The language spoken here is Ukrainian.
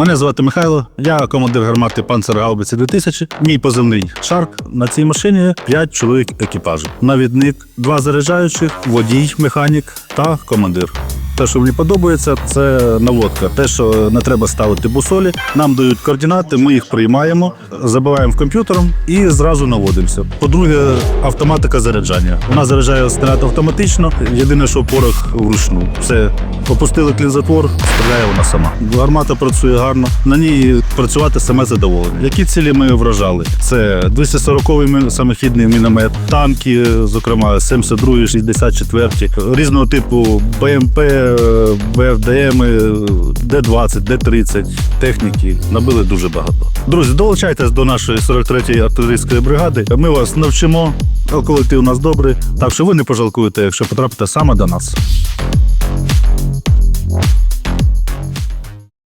Мене звати Михайло, я командир гармати Панцергаубиці 2000. Мій позивний Шарк. На цій машині 5 чоловік екіпажу. Навідник, два заряджаючих, водій, механік та командир. Те, що мені подобається, це наводка. Те, що не треба ставити бусолі. Нам дають координати, ми їх приймаємо, забиваємо комп'ютером і зразу наводимося. По-друге, автоматика заряджання. Вона заряджає снаряд автоматично. Єдине, що порох вручну. Все, опустили клінзатвор, стріляє вона сама. Гармата працює гарно. На ній працювати саме задоволення. Які цілі ми вражали? Це 240-й самохідний міномет, танки, зокрема 72 64 різного типу БМП, БФДМ, Д-20, Д-30, техніки. Набили дуже багато. Друзі, долучайтесь до нашої 43-ї артилерійської бригади. Ми вас навчимо. Колектив у нас добрий, так що ви не пожалкуєте, якщо потрапите саме до нас.